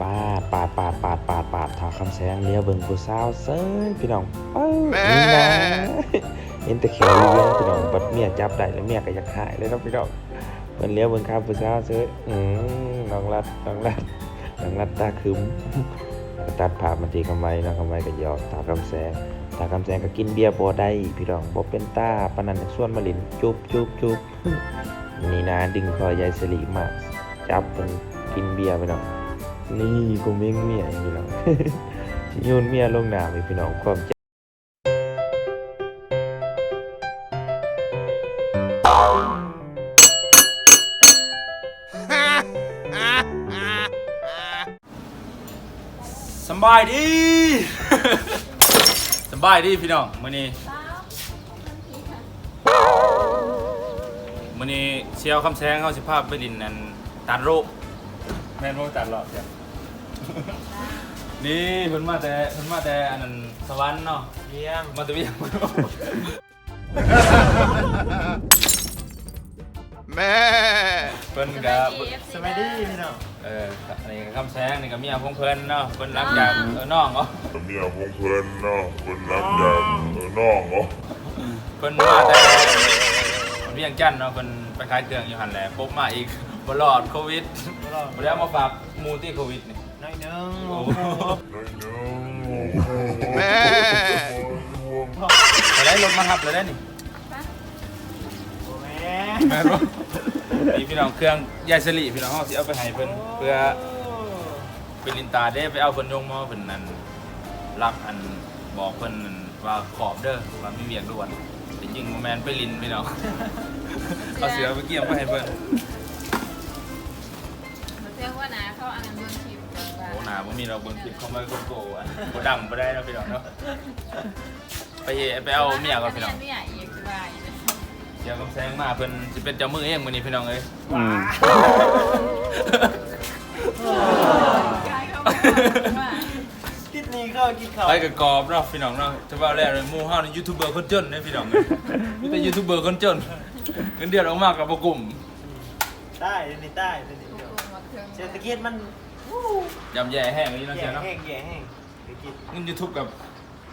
ปาดปาดปาดปาดปาดปาดถาคำแสงเลี้ยวเบิ่งผู้สาวเซินพี่น้องเอ้ยนี่นะเห็นแต่แขวเลี้ยวพี่น้องบัดเมียจับได้แล้วเมียก็อยากหายเลยเนาะพี่น้องเพิ่นเลี้ยวเบิ่งข้ามผู้สาวเซินอืมน้องรัดน้องรัดน้องรัดตาคึมตัดภาพมาทีคำไว้เนาะคำไว้ก็หยอกตาคำแสงตาคำแสงก็กินเบียร์บ่ได้พี่น้องบ่เป็นตาปานนั้นส่วนมาลินจุบจุบจุบนี่นะดึงคอยายสลีมาจับมันกินเบียร์ไปน้อง นี่กูเม้งเมียพี่น้อง โยนเมียลงน้ำอีกพี่น้องความเจ็บสำบายดีสำบายดีพี่น้องมื้อนี้มื้อนี้เชียวคำแสงเขาสิพาไปลินนั่นตัดโรค แม่นบ่ตัดหรอกจ้ะนี่เพิ่นมาแต่เพิ่นมาแต่อันนั้นสวรรค์เนาะเยี่ยมมาแต่เวียงแม่ เพิ่นก็สวัสดีพี่น้องเอออันนี้ก็คำแสงนี่ก็เมียของเพิ่นเนาะเพิ่นรับจากเออน้องเนาะเมียของเพื่อนเนาะเพื่อนรับจากเออน้องเนาะเพิ่นมาแต่เวียงจันทน์เนาะเพิ่นไปขายเครื่องอยู่หั่นแหละปุ๊บมาอีก บ่รอดโควิดบ่ได้เอามาฝากหมู่ที่โควิดนี่น้อยหนึงโอ้โอ้โหโหน้อยหนึงโอ้โหแม่ไปได้รถมาทับเลยได้นี่แม่แม่นบ่นี่พี่น้องเครื่องยายสลีพี่น้องเฮาสิเอาไปให้เพิ่นเพื่อเป็นลินตาเด้ไปเอาเพิ่นยงมาเพิ่นนั่นรักอันบอกเพิ่นนั่นว่าขอบเด้อว่ามีเวียกด่วนแต่จริงบ่แม่นไปลินพี่น้องเอาเสือไปเกี่ยมไปให้เพิ่น ว่าบ่มีเราเบิ่งคลิปเขามาโกโก้อะบ่ดังบ่ได้เนาะพี่น้องเนาะไปเฮไปเอาเมียก่อนพี่น้องเมียอีกว่าอีกเดี๋ยวกำแซงมาเพิ่นสิเป็นเจ้ามือเองมื้อนี้พี่น้องเอ้ยอืมกายเขามาคิดนี้ก็กินข้าวไปกับกรอบเนาะพี่น้องเนาะจะว่าแล้วหมู่เฮานี่ยูทูบเบอร์คนจนเด้พี่น้องเอ้ยมีแต่ยูทูบเบอร์คนจนเงินเดือนออกมาก็บ่กลุ่มได้นี้ได้เศรษฐกิจมัน ยำแย่แห้งอย่างนี้เนาะแย่เสียเนาะแห้งแย่แห้งเศรษฐกิจเงิน YouTube กับ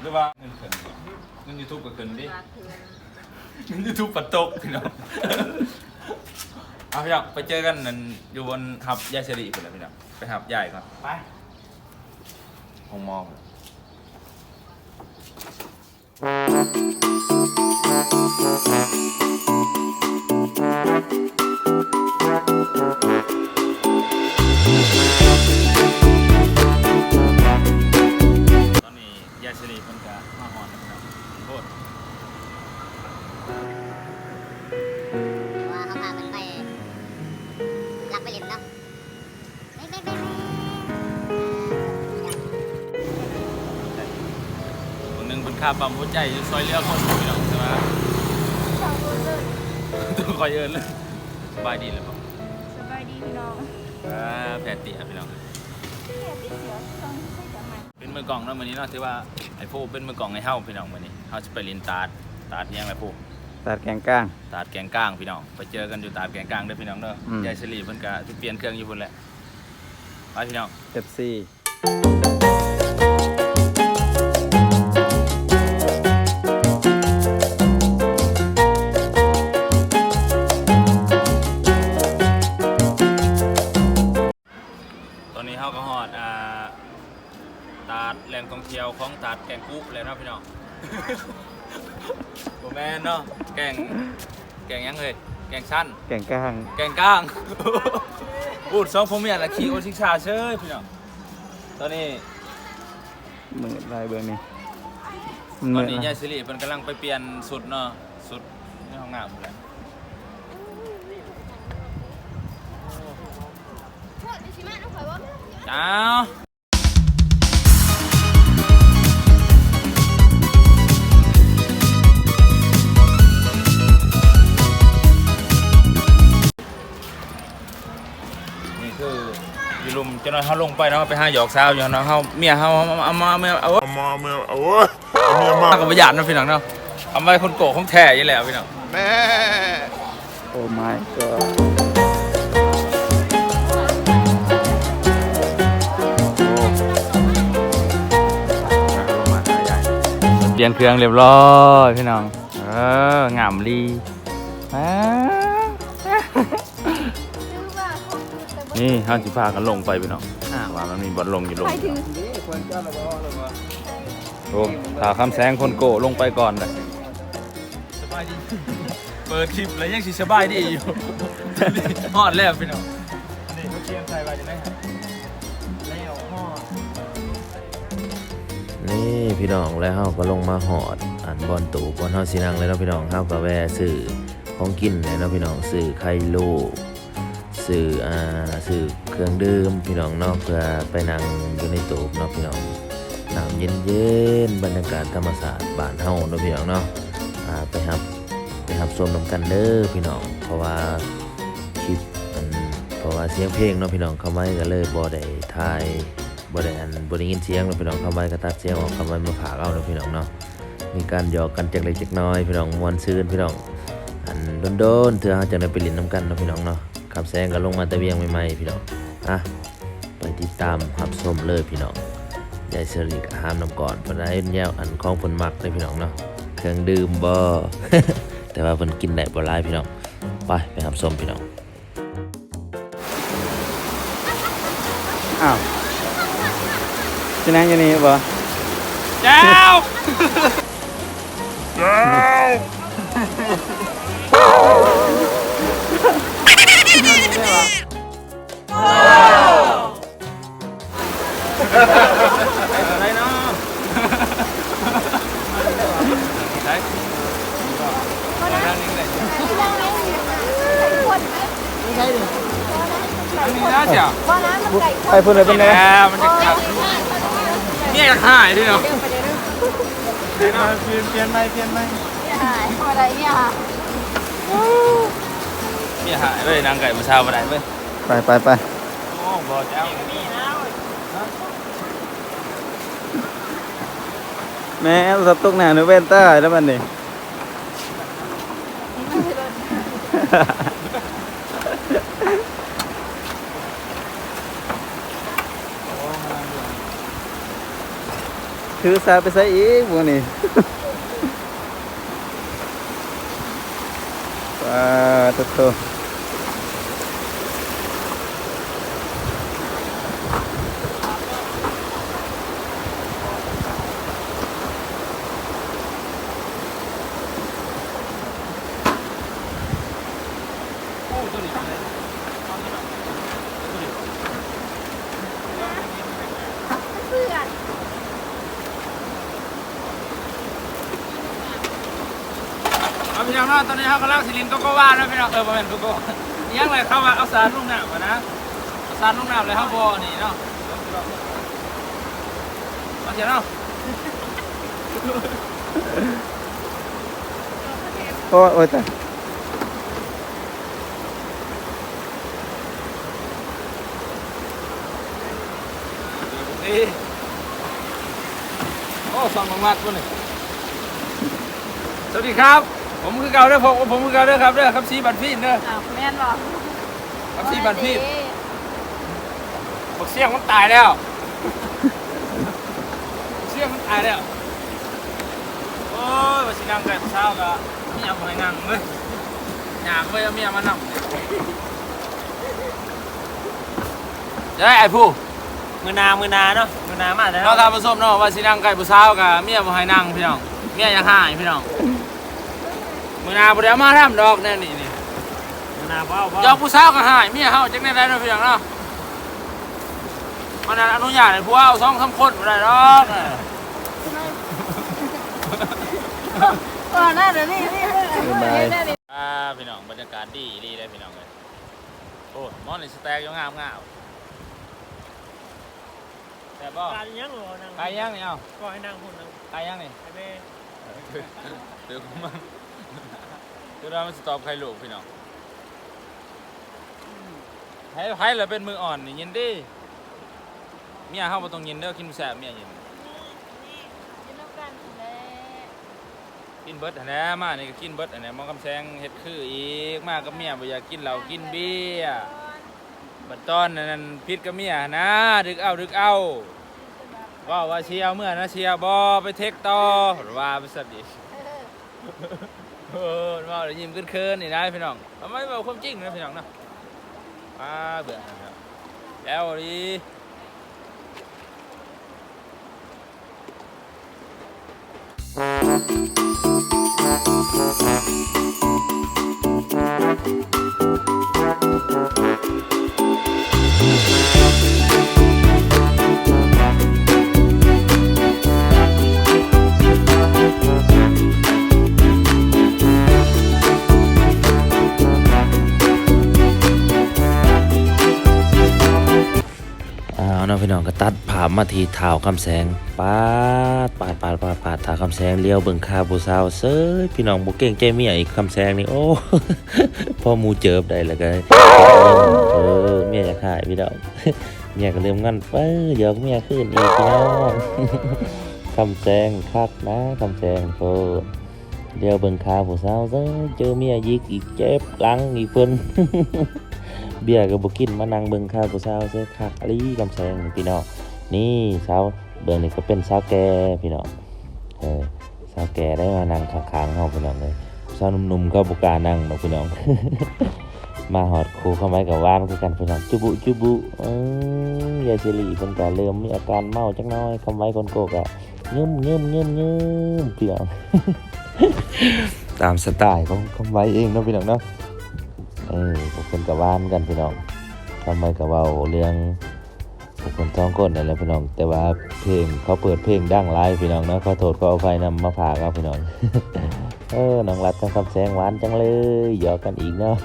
หรือว่าเงินเพิ่นเงิน YouTube ก็ขึ้นดิมาคืนเงิน YouTube ปัดตกพี่น้องเอาพี่น้องไปเจอกันนั่นอยู่บนหับยายสิริพุ่นแหละพี่น้องไปหับยายก่อนไปห้องมองตอ นหนึ่งเป็นค่าปั๊มหัวใจอยู่ซอยเรือคนพี่น้องใช่ไหมต้องคอยเอินเลยสบายดีเลยป่ะสบายดีพี่น้องอ่าแผลเตียพี่น้องเสียพี่เสียต้องใช้กับมันเป็นมือกล่องเนาะวันนี้เนาะที่ว่าไอ้ผู้เป็นมือกล่องไอ้เฮ้าพี่น้องวันนี้เฮาจะไปเรียนตาดตาดยังไงผู้ตัดแกงก้างตาดแกงก้างพี่น้อง ไปเจอกันอยู่ตาดแกงก้างเด้อพี่น้องเด้ออมยายสลีเพิ่นก็สิเปลี่ยนเครื่องอยู่พุ่นแหละไปพี่น้องเอฟซี อนนี้เฮาก็ฮอดอ่าตาดแหล่งท่องเที่ยวของตาดแกงกุ๊กแล้วเนาะพี่น้อง บ่แม่นเนาะแกงแกงหยังเอ่ยแกงชั้น แกงก้างแกงก้าง พูดสองผมอยากจะขี่โอชิกชาเชยพี่น้อง ตอนนี้มือลายเบอร์นี้ตอนนี้ยายสิริเพิ่นกำลังไปเปลี่ยนสุดเนาะสุดในห้องน้ำพุ่นแหละ โทษดิฉันมาน้องข่ อยว่าอ้าวนี่คืออยู่ลุมจะน้อยเฮาลงไปเนาะไปหาหยอกสาวอยู่เนาะเฮาเมียเฮาเอามาเอามาเอามาเอาเอามาเอามาเอาเว้ยเอาเมียมากับประหยัดเนาะพี่น้องเนาะเอาไว้คนโกะของแท้อยี่แหละพี่น้องแม่ โอ้ my god ลี่ยนเครื่องเรียบร้อยพี่น้อง เอองามลีอ่ห้าเขาคือแต่บ่นี่ห้าสิพากันลงไปพี่น้องอ่าว่ามันมีบอลลงอยู่ลงโอ้ถาคำแสงคนโกลงไปก่อนเลยสบายดี เปิดคลิปแล้วยังสิสบายดีอยู่ฮอดแล้วพี่น้องนี่เขาเตรียมใส่ไว้จะได้แล้วห่อ นี่พี่น้องแล้วเฮาก็ลงมาหอดอันบอลตู่บอลเฮาสินั่งเลยเนาะพี่น้องเฮาก็แวะซื้อของกินเลยเนาะพี่น้องซื้อไข่ลูกซื้ออ่าซื้อเครื่องดื่มพี่น้องเนาะเพื่อไปนั่งอยู่ในตูบเนาะพี่น้องน้ำเย็นๆบรรยากาศธรรมศาสตร์บ้านเฮาเนาะพี่น้องเนาะอ่าไปครับไปครับชมนำกันเด้อพี่น้อง เพราะว่าคลิปอันเพราะว่าเสียงเพลงเนาะพี่น้องเข้ามาก็เลยบ่ได้ถ่าย บ่ได้อันบ่ได้ยินเสียงเนาะพี่น้องเข้ามาก็ตัดเสียงออกเข้ามมาผากเอาเนาะพี่น้องเนาะมีการหยอกกันจักเล็กจักน้อยพี่น้องมวนซื่นพี่น้องอันโดนๆเถื่อเฮาจะได้ไปเล่นน้ำกันเนาะพี่น้องเนาะขับแซงก็ลงมาแต่เวียงใหม่ๆพี่น้องอะไปติดตามรับชมเลยพี่น้องยายเสรีก็ห้ามน้ำก่อนเพิ่นให้แนวอันของเพิ่นมักเลยพี่น้องเนาะเครื่องดื่มบ่แต่ว่าเพิ่นกินได้บ่หลายพี่น้องไปไปรับชมพี่น้องอ้าว จะนั่งอยู่นี่บ่เจ้าอะไรเนาะใช่ทางนี้เลยทางนี้นะเจ้าว่าน้ำมันไก่ไปพูดเลยเป็นไงแหมมันจะขับ เนี่ยจะหายด้วยเนาะเปลี่ยนเปลี่ยนเปลี่ยนไหมเปลี่ยนไหมหายอะไรเนี่ยค่ะเนี่ยหายเลยนางไก่มาเช้ามาไหนเว้ยไปไปไปโอ้บ่เจ้าแม่สับตกหนาหนูเวนต้าแล้วมันนี่ ถือสาไปใส่อีกพวกนี้ว้าตุ๊โต เพื่อน เอา พี่น้องเนาะตอนนี้เขากำลังสิลินโกโก้ว่านะพี่น้องเออประมาณโกโก้ยังเลยเข้ามาเอาสารลูกน้ำมานะเอาสารลูกน้ำเลยเขาบอนี่เนาะเอาเสียเนาะโอ้ยโอ้ยแต่นี่โอ้สองมัดๆตัวนี้สวัสดีครับ ผมคือเก่าเด้อผมผมคือเก่าเด้อครับเด้อครับซีบัตรพี่เด้ออ้าวแม่นบอกครับซีบัตรพี่บอกเสียงมันตายแล้ว เสียงมันตายแล้วโอ้ยว่าสินั่งไก่เช้าก็เมียบ่ให้นั่งเว้ยอยากเว้ยเอาเมียมานั่งจะได้ไอ้ผู้มือนา มือนาเนาะ มือนามาแล้วเราทำผสมเนาะว่าสินั่งไก่ผู้สาวกับเมียบ่ให้นั่งพี่น้อง เมียอยากหายพี่น้อง มื้อหน้าบ่ได้เอามาทำดอกแน่นี่นี่มือนาเบ้าเบ้ายอกผู้สาวก็หายเมียเฮาจังได๋ได้เนาะพี่น้องเนาะมันอนุญาตให้ผู้เอา2 3คนบ่ได้ดอกก่อนหน้าเดี๋ยวนี้นี่เรื่องอะไรอ่าพี่น้องบรรยากาศดีดีเลยพี่น้องเอ้ยโอ้มอนนี่สแต็กอยู่งามงามแต่บ่การยังเหรอนั่งใครยังนี่เอ้าก็ให้นั่งหุ่นนั่งใครยังนี่ ไอ้แม่เดี๋ยวมัน เดี๋ยวเรามันสตอบใครลูกพี่น้องให้ให้เราเป็นมืออ่อนนี่ยินดีเมียเฮาบ่ต้องยินเด้อกินแซ่บเมียยินกินน้ำกันแหละกินเบิดหั้นแหละมานี่ก็กินเบิดอันนี้มองกำแซงเฮ็ดคืออีกมากับเมียบ่อยากกินเหล้ากินเบียร์บัดตอนนั้นพิษกับเมียนะดึกเอาดึกเอาว่าว่าเชียวเมื่อนะเชียวบอไปเทคต่อหรือว่าไปสัตว์อีก เออว่าเดี๋ยวยิ้มขึ้นคินนี่นะพี่น้องทำไมบอกความจริงนะพี่น้องนะอ่าเบื่อแล้วแล้วาพมาทีเท้าคำแสงปาดปาดปาดปาดปาดเท้าคำแสงเลี้ยวเบิ่งคาบูสาวเซ้ยพี่น้องบ่เก่งใจเมียอีกคำแสงนี่โอ้พ่อมูเจิบได้ล้วก็เออเมียอยากหายพี่น้องเมียก็เริ่มงั้นเป้อยอกเมียขึ้นอีกพี่น้องคำแสงคักนะคำแสงโอเลี้ยวเบิ่งคาบูสาวเซ้ยเจอเมียยิกอีกเจ็บหลังอีกเพิ่นเบียร์ก็บ่กินมานั่งเบิ่งข้าวผู้สาวเสื้อคักอลีกำแพงพี่น้อง นี่สาวเบิ่งนี่ก็เป็นสาวแก่พี่น้องเออสาวแก่ได้มานั่งข้างๆเฮาพี่น้องเลยสาวหนุ่มๆก็บ่กานั่งดอกพี่น้อง มาหอดครูเข้าไม้กับว่านคือกันพี่น้องจุบุจุบุเอ้ยายสิริเพิ่นก็เริ่มมีอาการเมาจักน้อยคำไว้คนโกกอะเงึมเงึมเงึมเงึมพี่น้องตามสไตล์ของคำไว้เองเนาะพี่น้องเนาะเออพวกคนกับว่านกันพี่น้องทำไมกับเว้าเรื่อง คนท้องก้นนั่นแหละพี่น้อง แต่ว่าเพลงเขาเปิดเพลงดังไลฟ์พี่น้องนะเขาโทษเขาเอาไฟนำมาผ่าครับพี่น้อง เออน้องรัดกับคำแสงหวานจังเลยหยอกกันอีกเนาะ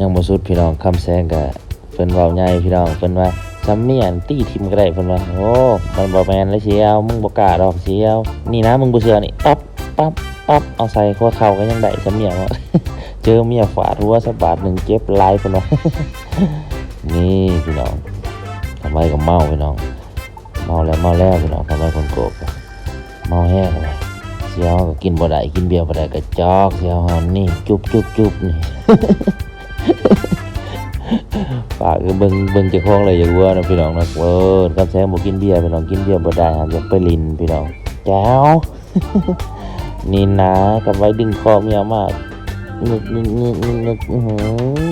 ยังบ่สุดพี่น้องคำแสงก็เพิ่นเว้าใหญ่พี่น้องเพิ่นว่า ซ้ำเมียนตีทิมก็ได้เพิ่นว่าโอ้มันบ่แมนเลยเชียวมึงบ่กล้าดอกเชียวนี่นะมึงบ่เชื่อนี่ปั๊บปั๊บปั๊บเอาใส่หัวเข่าก็ยังได้ซ้ำเมียว่าเจอเมียฟาดหัวสักบาทหนึ่งเจ็บลายเพิ่นว่านี่พี่น้องทำไมก็เมาพี่น้องเมาแล้วเมาแล้วพี่น้องทำไมคนโกกเมาแห้งเลยเชียวก็กินบ่ได้กินเบียร์บ่ได้ก็จอกเชียวฮานี่จุบจุบจุบนี่ ฝากเบิ่งเบิ่งเจ้าของเลยอย่าวัวนะพี่น้องนะเออกับแซงบ่กินเบียร์พี่น้องกินเบียร์บ่ได้ครับอยาไปลินพี่น้องแจ๋วนี่นะกับไว้ดึงคอเมียมากนึกนึกนึกนึกนึกอื้อหื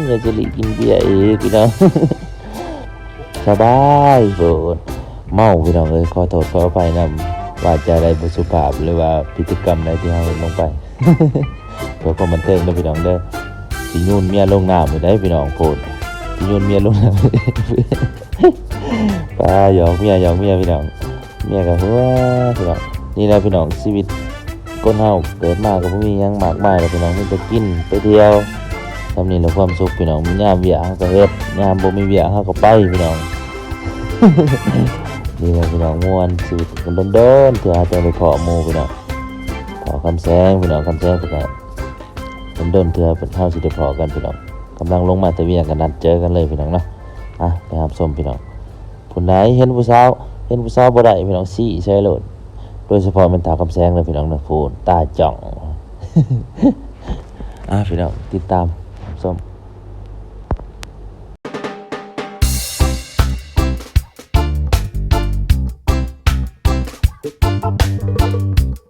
อยากจะลิกินเบียร์อีกพี่น้องสบายโบดเมาพี่น้องเอ้ยขอโทษขออภัยนำว่าจะได้บ่สุภาพหรือว่าพฤติกรรมใดที่เฮาลงไปเพื่อความบันเทิงเด้อพี่น้องเด้อสิโยนเมียลงน้ำไปได้พี่น้องโพด โยนเมียลงน้ำป้าหยอกเมียหยอกเมียพี่น้องเมียกับหัวพี่น้องนี่แหละพี่น้องชีวิตคนเฮาเกิดมาก็บ่มียังมากมายหรอกพี่น้องมีแต่กินไปเที่ยวทำนี่แหละความสุขพี่น้องมียามเวียกเฮาก็เฮ็ดยามบ่มีเวียกเฮาก็ไปพี่น้องนี่แหละพี่น้องม่วนชีวิตกันโดนๆเถื่อหาแต่ไปเพาะหมู่พี่น้องเพาะคำแสงพี่น้องคำแสงก็เป็นโดนเถื่อเป็นเท่าสิได้พอกันพี่น้อง กำลังลงมาแต่เวียกันนัดเจอกันเลยพี่น้องนะอะไปหาส้มพี่น้องผู้ไหนเห็นผู้สาวเห็นผู้สาวบ่ได้พี่น้องซี่ใช่หรือโดยเฉพาะเป็นถาวคำแสงเลยพี่น้องนะผู้ตาจ่องอะพี่น้องติดตามส้มう。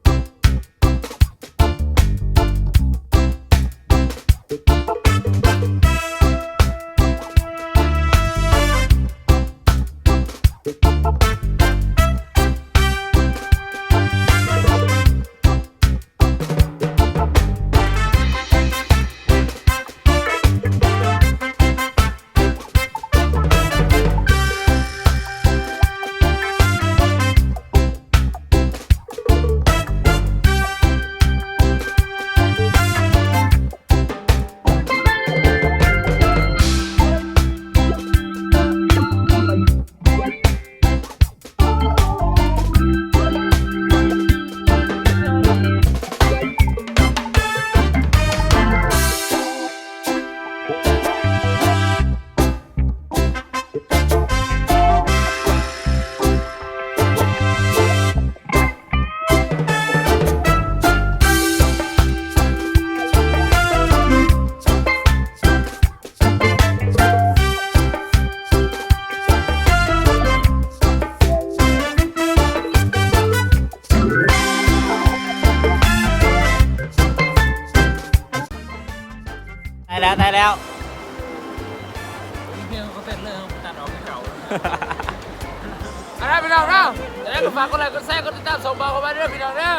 จะได้ก็ฝากกดไลค์กดแชร์กดติดตามส่งเบอร์เข้ามาด้วยพี่น้องเด้อ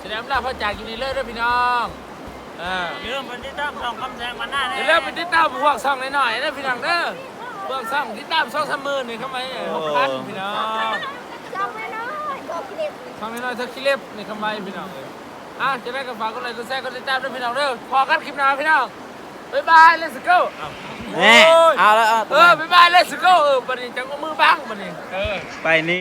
แสดงลาพระจากกินนี่เลยเด้อพี่น้องอ่าเรื่องมันที่ต้องส่งคำแสงมาหน้าอย่าลืมไปติดตามพวกซ่องหน่อยๆนะพี่น้องเด้อพวกซ่องติดตามซ่องสามหมื่นนี่เข้ามาหกพันพี่น้อง จำไว้น้อยก็คิดเด็ดซ่องน้อยๆเท่าคิเล็บนี่เข้ามาพี่น้องเอ้ยอะจะได้ก็ฝากกดไลค์กดแชร์กดติดตามด้วยพี่น้องเด้อพอกันคลิปหน้าพี่น้อง บ๊ายบาย let's go อ้าวแน่เอาแล้วเอา เออ บ๊ายบาย let's go เออบัดนี้จังว่ามือบังบัดนี้ เออ ไปนี่